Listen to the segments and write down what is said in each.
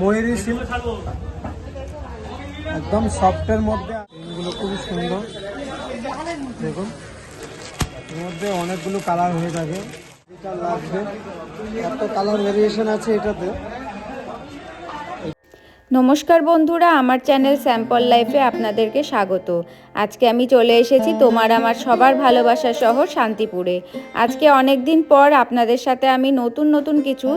ময়ূরী silk. একদম সফটের মধ্যে। এগুলো খুবই সুন্দর। দেখুন। এর মধ্যে অনেকগুলো কালার হয়ে থাকে। এটা লাগবে। এত কালার ভেরিয়েশন আছে এটাতে। নমস্কার বন্ধুরা, আমার চ্যানেল স্যাম্পল লাইফে আপনাদেরকে স্বাগত। আজকে আমি চলে এসেছি তোমার আমার সবার ভালোবাসা শহর শান্তিপুরে। আজকে অনেক দিন পর আপনাদের সাথে আমি নতুন নতুন কিছু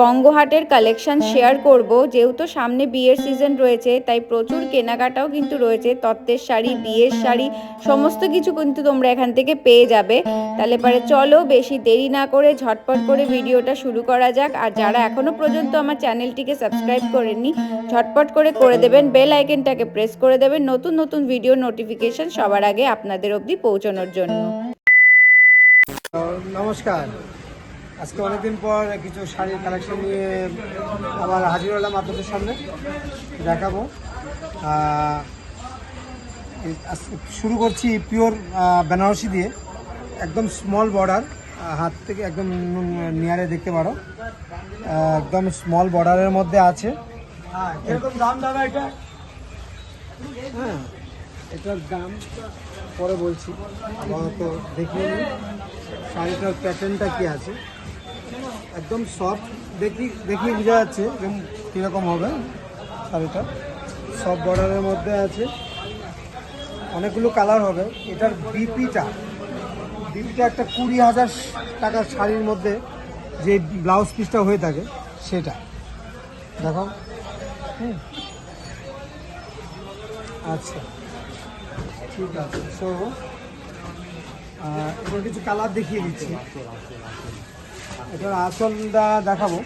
বঙ্গহাটের কালেকশন শেয়ার করব। যেহেতু সামনে বিয়ের সিজন রয়েছে, তাই প্রচুর কেনাকাটাও কিন্তু রয়েছে। তত্ত্বের শাড়ি, বিয়ের শাড়ি, সমস্ত কিছু কিন্তু তোমরা এখান থেকে পেয়ে যাবে। তাহলে পরে চলো বেশি দেরি না করে ঝটপট করে ভিডিওটা শুরু করা যাক। আর যারা এখনও পর্যন্ত আমার চ্যানেলটিকে সাবস্ক্রাইব করেননি ঝটপট করে করে দেবেন বেল আইকনটাকে প্রেস করে দেবেন, নতুন নতুন ভিডিও নোটিফিকেশন সবার আগে আপনাদের অবধি পৌঁছানোর জন্য। নমস্কার। আজকে অনেকদিন পর কিছু শাড়ির কালেকশন নিয়ে আবার হাজির হলাম আপনাদের সামনে, দেখাবো। শুরু করছি পিওর বেনারসি দিয়ে, একদম স্মল বর্ডার হাত থেকে একদম নিয়ারে দেখতে পারো। একদম স্মল বর্ডারের মধ্যে আছে। এরকম দাম দাদা এটা? হ্যাঁ এটার দাম পরে বলছি। আপাতত দেখিয়ে নিই শাড়িটার প্যাটার্নটা কি আছে? একদম সফট দেখি দেখিয়ে বোঝা যাচ্ছে কীরকম হবে শাড়িটা। সফট বর্ডারের মধ্যে আছে। অনেকগুলো কালার হবে। এটার বিপিটা বিপিটা একটা কুড়ি হাজার টাকার শাড়ির মধ্যে যে ব্লাউজ পিসটা হয়ে থাকে, সেটা। দেখো। হুম আচ্ছা। ঠিক আছে সো এবার কিছু কালার দেখিয়ে দিচ্ছি। এটার আঁচলটা দেখাবো।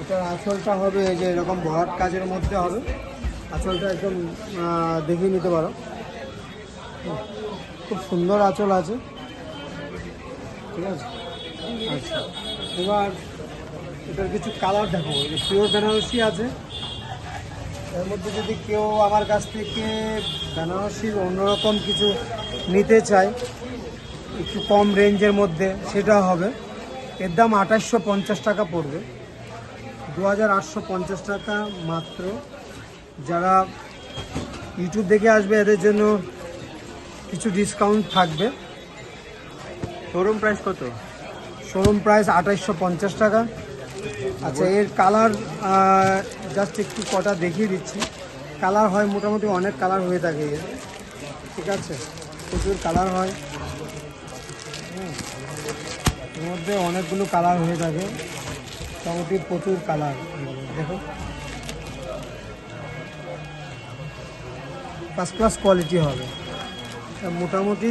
এটার আঁচলটা হবে যে এরকম ভরাট কাজের মধ্যে হবে। আঁচলটা একদম দেখিয়ে নিতে পারো। খুব সুন্দর আঁচল আছে। ঠিক আছে? আচ্ছা। এবার এটার কিছু কালার দেখো পিওর বেনারসি আছে। এর মধ্যে যদি কেউ আমার কাছ থেকে বেনারসির অন্যরকম কিছু নিতে চায় একটু কম রেঞ্জের মধ্যে সেটা হবে। এর দাম আঠাশশো পঞ্চাশ টাকা পড়বে। দু হাজার আটশো পঞ্চাশ টাকা মাত্র। যারা ইউটিউব দেখে আসবে এদের জন্য কিছু ডিসকাউন্ট থাকবে। শোরুম প্রাইস কত? শোরুম প্রাইস আঠাশশো পঞ্চাশ টাকা। আচ্ছা এর কালার জাস্ট একটু কটা দেখিয়ে দিচ্ছি। কালার হয় মোটামুটি অনেক কালার হয়ে থাকে এর। ঠিক আছে? প্রচুর কালার হয়। এর মধ্যে অনেকগুলো কালার হয়ে থাকে। মোটামুটি প্রচুর কালার দেখো। ফার্স্ট ক্লাস কোয়ালিটি হবে। মোটামুটি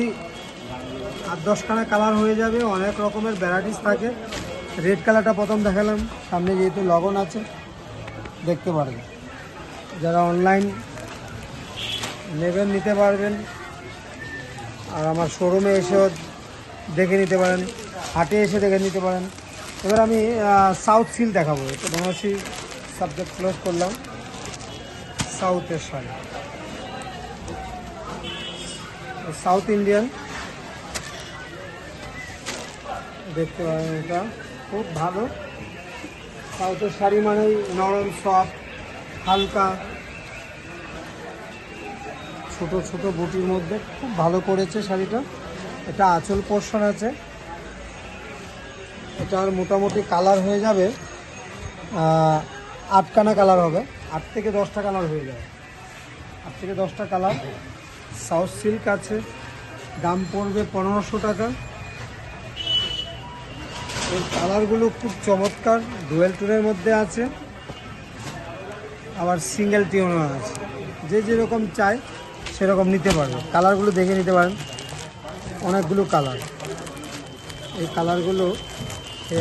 আট দশখানা কালার হয়ে যাবে। অনেক রকমের ভ্যারাইটিস থাকে। রেড কালারটা প্রথম দেখালাম। সামনে যেহেতু লগন আছে, দেখতে পারবেন। যারা অনলাইন নেবেন, নিতে পারবেন। আর আমার শোরুমে এসেও দেখে নিতে পারেন, হাটে এসে দেখে নিতে পারেন। এবার আমি সাউথ সিল দেখাবো। এটা বেনারসি সাবজেক্ট ক্লোজ করলাম। সাউথের শাড়ি। সাউথ ইন্ডিয়ান দেখতে পারেন এটা। খুব ভালো। সাউথের শাড়ি মানেই নরম সফট হালকা। ছোট ছোট বুটির মধ্যে খুব ভালো করেছে শাড়িটা। এটা আঁচল পোর্শন আছে। এটার মোটামুটি কালার হয়ে যাবে আটকানা কালার হবে। আট থেকে দশটা কালার হয়ে যাবে। আট থেকে দশটা কালার সাউথ সিল্ক আছে। দাম পড়বে পনেরোশো টাকা। এর কালারগুলো খুব চমৎকার ডুয়েল টুনের মধ্যে আছে। আবার সিঙ্গেল টিউনও আছে। যে যেরকম চায় সেরকম নিতে পারবে। কালারগুলো দেখে নিতে পারেন। অনেকগুলো কালার। এই কালারগুলো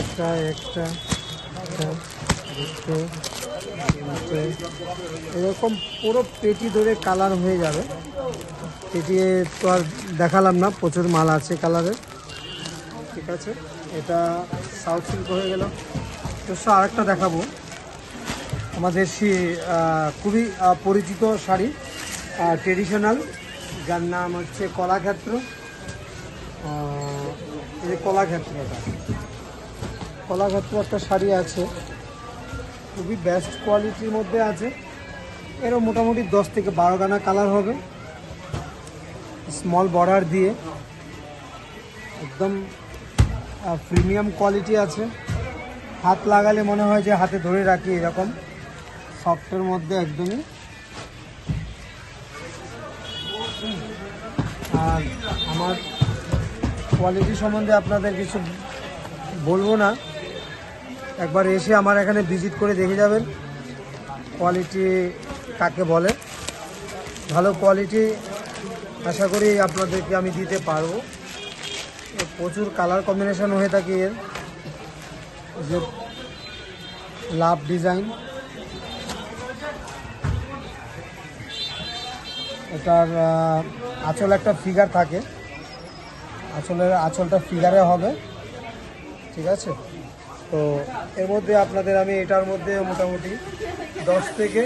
একটা একটা একটা, দুটো এরকম পুরো পেটি ধরে কালার হয়ে যাবে। পেটি তো আর দেখালাম না প্রচুর মাল আছে কালারের। ঠিক আছে? এটা সাউথ সিল্ক হয়ে গেল। তো আরেকটা দেখাবো। আমাদের সে খুবই পরিচিত শাড়ি ট্রেডিশনাল যার নাম হচ্ছে কলাক্ষেত্র। এই কলাক্ষেত্রটা। কলাক্ষেত্র একটা শাড়ি আছে। খুবই বেস্ট কোয়ালিটির মধ্যে আছে। এরও মোটামুটি দশ থেকে বারো গানা কালার হবে। স্মল বর্ডার দিয়ে। একদম প্রিমিয়াম কোয়ালিটি আছে। হাত লাগালে মনে হয় যে হাতে ধরে রাখি এরকম। সফটের মধ্যে একদমই। আর আমার কোয়ালিটি সম্বন্ধে আপনাদের কিছু বলব না। একবার এসে আমার এখানে ভিজিট করে দেখে যাবেন। কোয়ালিটি কাকে বলে। ভালো কোয়ালিটি আশা করি আপনাদেরকে আমি দিতে পারব। প্রচুর কালার কম্বিনেশন হয়ে থাকে এর। যে লাভ ডিজাইন এটার আঁচল একটা ফিগার থাকে। আঁচলের, আঁচলটা ফিগারে হবে। ঠিক আছে? তো এর মধ্যে আপনাদের আমি এটার মধ্যে মোটামুটি দশ থেকে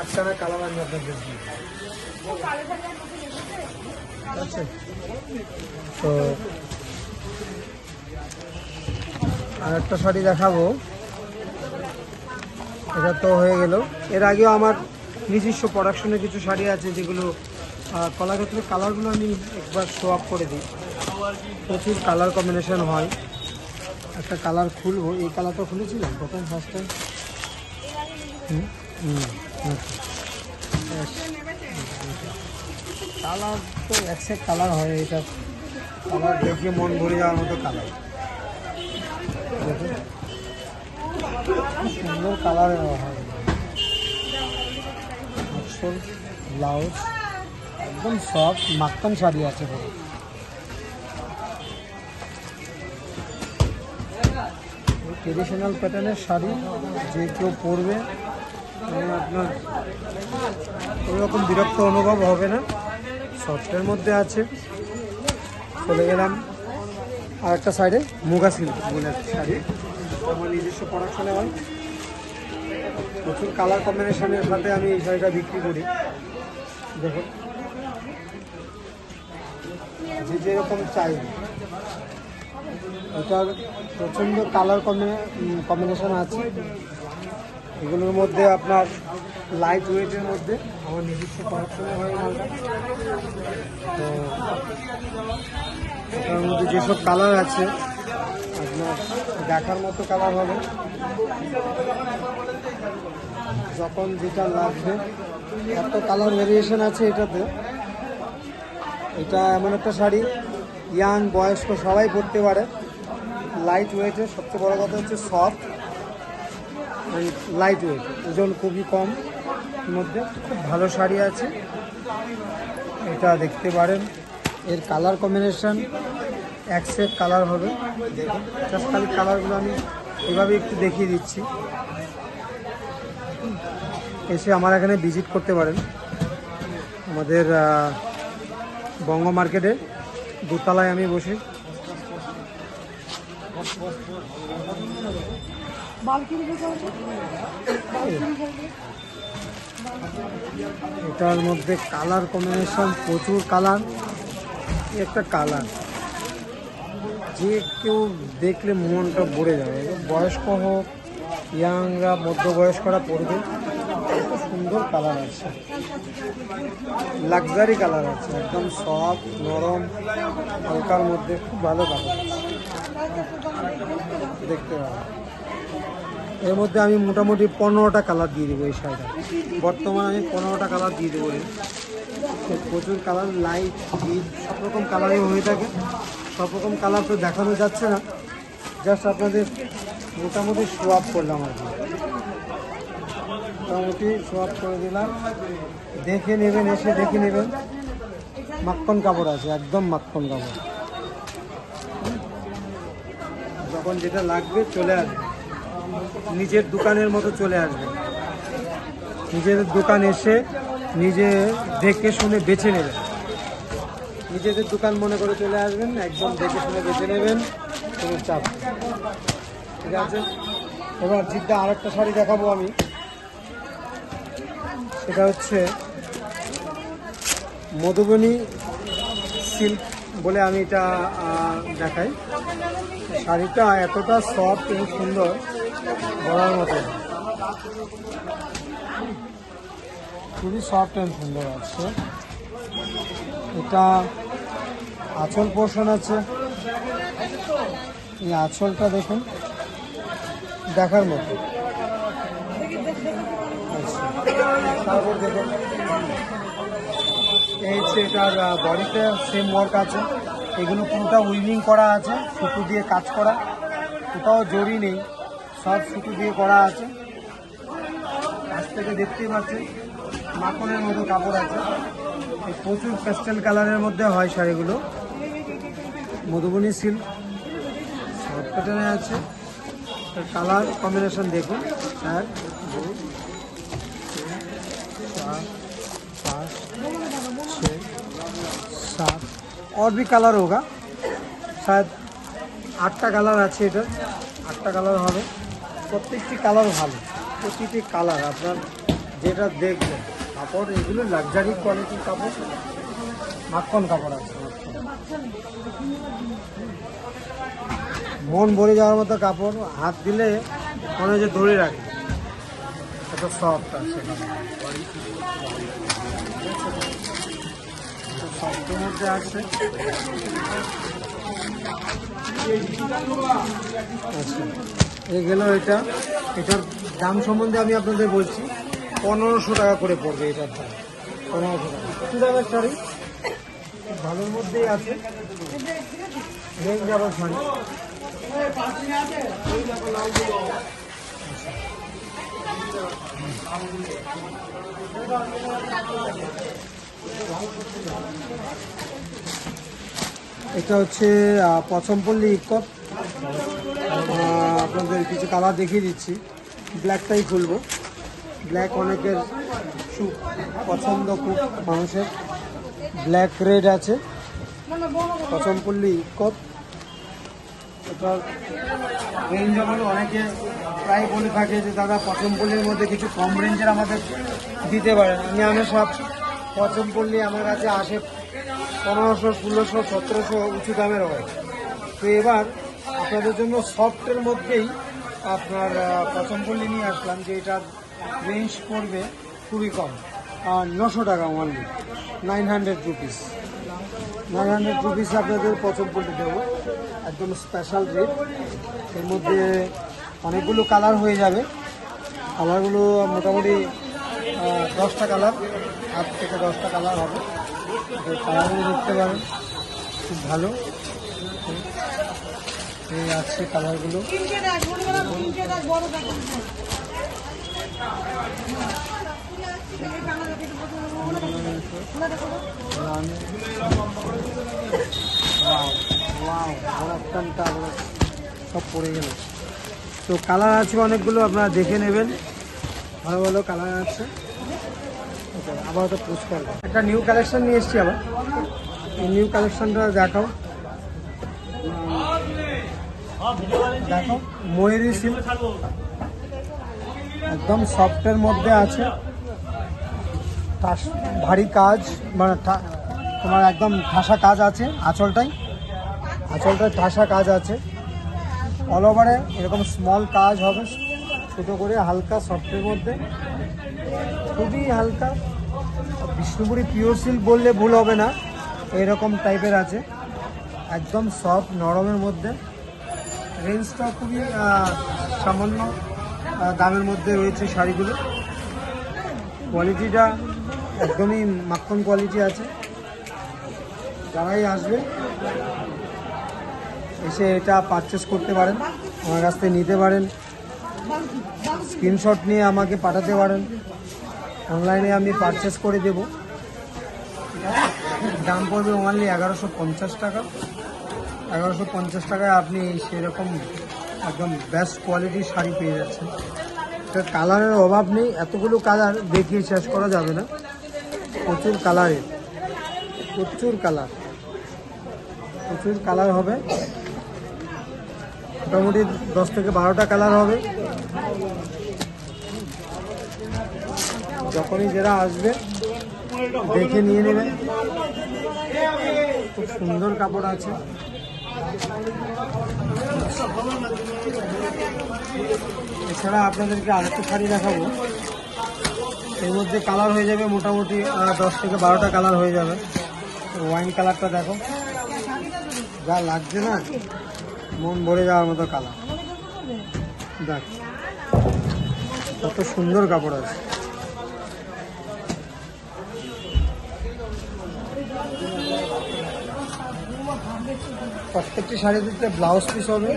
আটখানা কালার আমি আপনাদের দিই। ঠিক আছে তো আর একটা শাড়ি দেখাবো। এটা তো হয়ে গেল। এর আগেও আমার নিজস্ব প্রোডাকশনের কিছু শাড়ি আছে যেগুলো কলাক্ষেত্রের কালারগুলো আমি একবার শো আপ করে দিই। প্রচুর কালার কম্বিনেশন হয়। একটা কালার খুলবো। এই কালারটা খুলেছিলাম প্রথম first time hmm hmm colour তো একসেট কালার হয় এটা। কালার দেখে মন ভরে যাওয়ার মতো কালার। সুন্দর কালারের হয়। আসল ব্লাউজ। একদম সফট মাখন শাড়ি আছে পুরো ট্রেডিশনাল প্যাটার্নের শাড়ি যে কেউ পরবে আপনার ওইরকম বিরক্ত অনুভব হবে না। সফটের মধ্যে আছে। চলে গেলাম আর একটা সাইডে মুগা সিল্ক শাড়ি। আমার নিজস্ব প্রোডাকশনে হয়। প্রচুর কালার কম্বিনেশনের সাথে আমি এই শাড়িটা বিক্রি করি। দেখুন যে যেরকম চাই। এটার প্রচণ্ড কালার কম্বিনেশন আছে। এগুলোর মধ্যে আপনার লাইট ওয়েটের মধ্যে। আমার নিজস্ব প্রোডাকশনে হয় মালটা তো মধ্যে যেসব কালার আছে, আপনার দেখার মতো কালার হবে। যখন যেটা লাগবে, এত কালার ভেরিয়েশন আছে এটাতে। এটা এমন একটা শাড়ি ইয়াং বয়স্ক সবাই পরতে পারে। লাইট ওয়েটের সবচেয়ে বড় কথা হচ্ছে সফট লাইট ওয়েট ওজন খুবই কম। মধ্যে। খুব ভালো শাড়ি আছে। এটা দেখতে পারেন। এর কালার কম্বিনেশন এক সেট কালার হবে। দেখুন খালি কালারগুলো আমি এভাবে একটু দেখিয়ে দিচ্ছি। এসে আমার এখানে ভিজিট করতে পারেন। আমাদের বঙ্গ মার্কেটে দোতলায় আমি বসি। এটার মধ্যে কালার কম্বিনেশন প্রচুর কালার, একটা কালার। যে কেউ দেখলে মনটা ভরে যাবে। বয়স্ক হোক, ইয়াংরা, মধ্যবয়স্করা পড়বে সুন্দর কালার আছে। লাক্সারি কালার আছে, একদম সফট নরম, হালকার মধ্যে খুব ভালো কালার দেখতে পাবেন। এর মধ্যে আমি মোটামুটি পনেরোটা কালার দিয়ে দেবো এই শাড়িটা। বর্তমানে আমি পনেরোটা কালার দিয়ে দেবো প্রচুর কালার লাইট ডিপ সব রকম কালারই হয়ে থাকে। সব রকম কালার তো দেখানো যাচ্ছে না। জাস্ট আপনাদের মোটামুটি আপ করলাম আর কি। মোটামুটি আপ করে দিলাম। দেখে নেবেন, এসে দেখে নেবেন। মাখন কাপড় আছে, একদম মাখন কাপড়। যখন যেটা লাগবে চলে আসবে। নিজের দোকানের মতো চলে আসবে। নিজের দোকান এসে নিজে দেখে শুনে বেছে নেবেন নিজেদের দোকান মনে করে চলে আসবেন, একদম দেখে শুনে বেছে নেবেন, কোনো চাপ ঠিক আছে? এবার জিদ্দা আর একটা শাড়ি দেখাবো আমি। সেটা হচ্ছে মধুবনী সিল্ক বলে আমি এটা দেখাই। শাড়িটা এতটা সফট এবং সুন্দর। বলার মতো। খুবই সফট অ্যান্ড সুন্দর আছে। এটা আঁচল পোর্শন আছে। এই আঁচলটা দেখুন। দেখার মতো। দেখুন। এই হচ্ছে এটার বডিতে সেম ওয়ার্ক আছে। এগুলো পুরোটা উইভিং করা আছে, সুতো দিয়ে কাজ করা কোথাও জড়ি নেই। সব সুতো দিয়ে করা আছে কাছ থেকে দেখতেই পাচ্ছেন মাখনের মতো কাপড় আছে এই প্রচুর পেস্টেল কালারের মধ্যে হয় শাড়িগুলো মধুবনী সিল্ক শর্ট প্যাটার্নে আছে কালার কম্বিনেশন দেখুন এক দুই তিন চার पाँच छः सात और भी कलर होगा शायद আটটা কালার আছে এটা আটটা কালার হবে প্রত্যেকটি কালার ভালো। প্রতিটি কালার, আপনার যেটা দেখবেন, কাপড় এগুলো লাক্সারি কোয়ালিটির কাপড়, মাখন কাপড় আছে মন ভরে যাওয়ার মতো কাপড়, হাত দিলে মনে যে ধরে রাখে। এত সফট আছে। সফটের মধ্যে আছে। আচ্ছা। এই গেল এটা। এটার দাম সম্বন্ধে আমি আপনাদের বলছি পনেরোশো টাকা করে পড়বে এটার দাম। পনেরোশো টাকা। কী দামের শাড়ি? ভালোর মধ্যেই আছে। রেঞ্জ শাড়ি। এটা হচ্ছে আহ, পছমপল্লী ইকপ আপনাদের কিছু কালার দেখিয়ে দিচ্ছি। ব্ল্যাকটাই খুলবো। ব্ল্যাক অনেকের খুব পছন্দ, খুব মানুষের। ব্ল্যাক রেড আছে। পছমপল্লী ইকপ এটার রেঞ্জ হলো অনেকে প্রায় বলে থাকে যে, দাদা পছমপল্লির মধ্যে কিছু কম রেঞ্জের আমাদের দিতে পারেন। আমি আমি সব পছমপল্লি আমার কাছে আসে পনেরোশো, ষোলোশো, সতেরোশো উঁচু দামের হয়। তো এবার আপনাদের জন্য সফটের মধ্যেই আপনার পছমপল্লি নিয়ে আসলাম, যে এটার রেঞ্জ পড়বে খুবই কম। আর নশো টাকা only nine hundred rupees nine hundred rupees আপনাদের পছমপল্লি দেবো, একদম স্পেশাল রেট এর মধ্যে অনেকগুলো কালার হয়ে যাবে। কালারগুলো মোটামুটি দশটা কালার আট থেকে দশটা কালার হবে। কালারগুলো দেখতে পারেন, খুব ভালো। এই আছে কালারগুলো। সব পড়ে গেল। তো কালার আছে অনেকগুলো আপনারা দেখে নেবেন। ভালো ভালো কালার আছে। আবার তো পোস্ট করব একটা নিউ কালেকশন নিয়ে এসেছি আবার। এই নিউ কালেকশনটা দেখাও। দেখো ময়ূরী সিল্ক একদম সফটের মধ্যে আছে। ভারী কাজ মানে তোমার একদম ঠাসা কাজ আছে আঁচলটাই। আঁচলটায় ঠাসা কাজ আছে। অল ওভারে এরকম স্মল কাজ হবে ছোটো করে হালকা সফটের মধ্যে। খুবই হালকা। বিষ্ণুপুরি পিওর সিল্ক বললে ভুল হবে না। এরকম টাইপের আছে। একদম সফট নরমের মধ্যে। রেঞ্জটা খুবই সামান্য দামের মধ্যে রয়েছে শাড়িগুলো। কোয়ালিটিটা একদমই মাখন কোয়ালিটি আছে। যারাই আসবে, এসে এটা পারচেস করতে পারেন, আমার কাছ থেকে নিতে পারেন। স্ক্রিনশট নিয়ে আমাকে পাঠাতে পারেন। অনলাইনে আমি পারচেস করে দেব। দাম পড়বে ওনলি এগারোশো পঞ্চাশ টাকা। এগারোশো পঞ্চাশ টাকায় আপনি সেরকম একদম বেস্ট কোয়ালিটির শাড়ি পেয়ে যাচ্ছেন। কালারের অভাব নেই, এতগুলো কালার দেখিয়ে শেষ করা যাবে না। প্রচুর কালারের, প্রচুর কালার প্রচুর কালার হবে। মোটামুটি দশ থেকে বারোটা কালার হবে। যখনই যারা আসবে, দেখে নিয়ে নেবেন খুব সুন্দর কাপড় আছে। এছাড়া আপনাদেরকে আরেকটা শাড়ি দেখাবো। এর মধ্যে কালার হয়ে যাবে মোটামুটি দশ থেকে বারোটা কালার হয়ে যাবে। ওয়াইন কালারটা দেখো। যা লাগছে না, মন ভরে যাওয়ার মতো কালার দেখ, কত সুন্দর কাপড় আছে। প্রত্যেকটি শাড়িতে ব্লাউজ পিস হবে।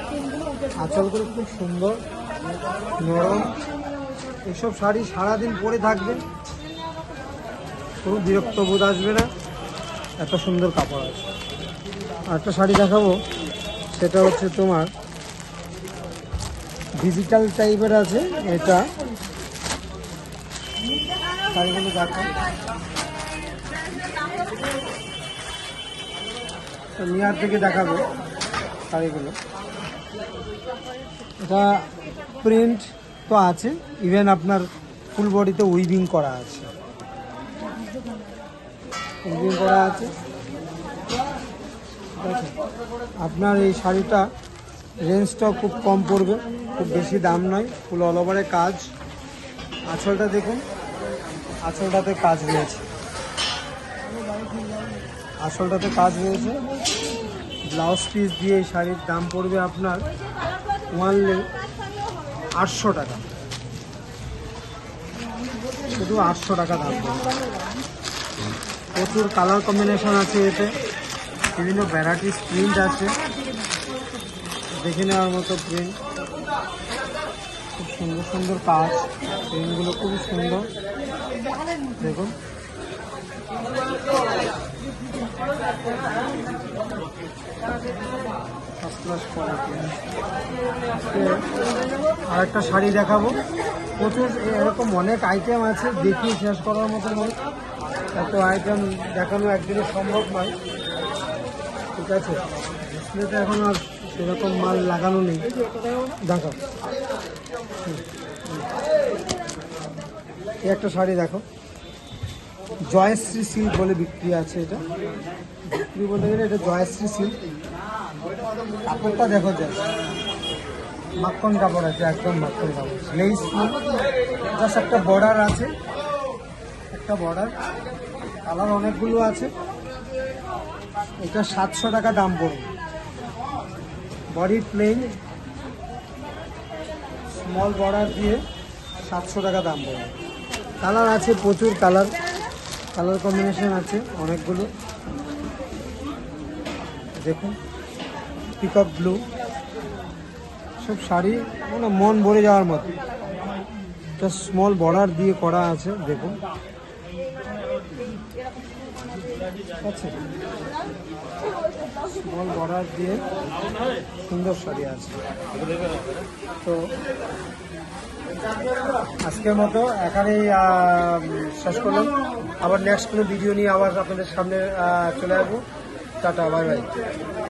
আঁচলগুলো খুব সুন্দর, নরম। এসব শাড়ি সারাদিন পরে থাকবে। কোনো বিরক্ত বোধ আসবে না। এত সুন্দর কাপড় আছে। আর একটা শাড়ি দেখাবো। সেটা হচ্ছে তোমার ডিজিটাল টাইপের আছে। এটা শাড়িগুলো দেখো। তো থেকে দেখাবো শাড়িগুলো। এটা প্রিন্ট তো আছে ইভেন আপনার ফুল বডিতে উইভিং করা আছে। উইভিং করা আছে। আপনার এই শাড়িটা রেঞ্জটাও খুব কম পড়বে, খুব বেশি দাম নয় ফুল অল কাজ। আঁচলটা দেখুন, আঁচলটাতে কাজ রয়েছে। আঁচলটাতে কাজ রয়েছে। ব্লাউজ পিস দিয়ে শাড়ির দাম পড়বে আপনার ওয়ানলি আটশো টাকা। শুধু আটশো টাকা দাম প্রচুর কালার কম্বিনেশন আছে এতে। বিভিন্ন ভ্যারাইটিস প্রিন্ট আছে। দেখে নেওয়ার মতো প্রিন্ট খুব সুন্দর সুন্দর কাজ। প্রিন্টগুলো খুবই সুন্দর। দেখুন। ফার্স্ট ক্লাস কোয়ালিটি আর একটা শাড়ি দেখাবো। প্রচুর এরকম অনেক আইটেম আছে দেখিয়ে শেষ করার মতো নয় এত আইটেম দেখানো একদিনে সম্ভব নয়। ঠিক আছে। এখন আর সেরকম মাল লাগানো নেই। দেখো। একটা শাড়ি দেখো। জয়শ্রী সিল্ক বলে বিক্রি আছে এটা। বিক্রি বলতে গেলে এটা জয়শ্রী সিল্ক। কাপড়টা দেখো যা, মাখন কাপড় আছে, একদম মাখন কাপড়। লেস জাস্ট একটা বর্ডার আছে। একটা বর্ডার কালার অনেকগুলো আছে। এটা সাতশো টাকা দাম পড়বে। বডি প্লেন স্মল বর্ডার দিয়ে সাতশো টাকা দাম পড়বে। কালার আছে প্রচুর কালার কালার কম্বিনেশন আছে অনেকগুলো। দেখুন, পিকক ব্লু। সব শাড়ি মানে মন ভরে যাওয়ার মতো। একটা স্মল বর্ডার দিয়ে করা আছে, দেখুন। স্মল বর্ডার দিয়ে সুন্দর শাড়ি আছে। তো আজকের মতো এখানেই শেষ করলাম। আবার নেক্সট কোনো ভিডিও নিয়ে আবার আপনাদের সামনে চলে আসব। Tata bye bye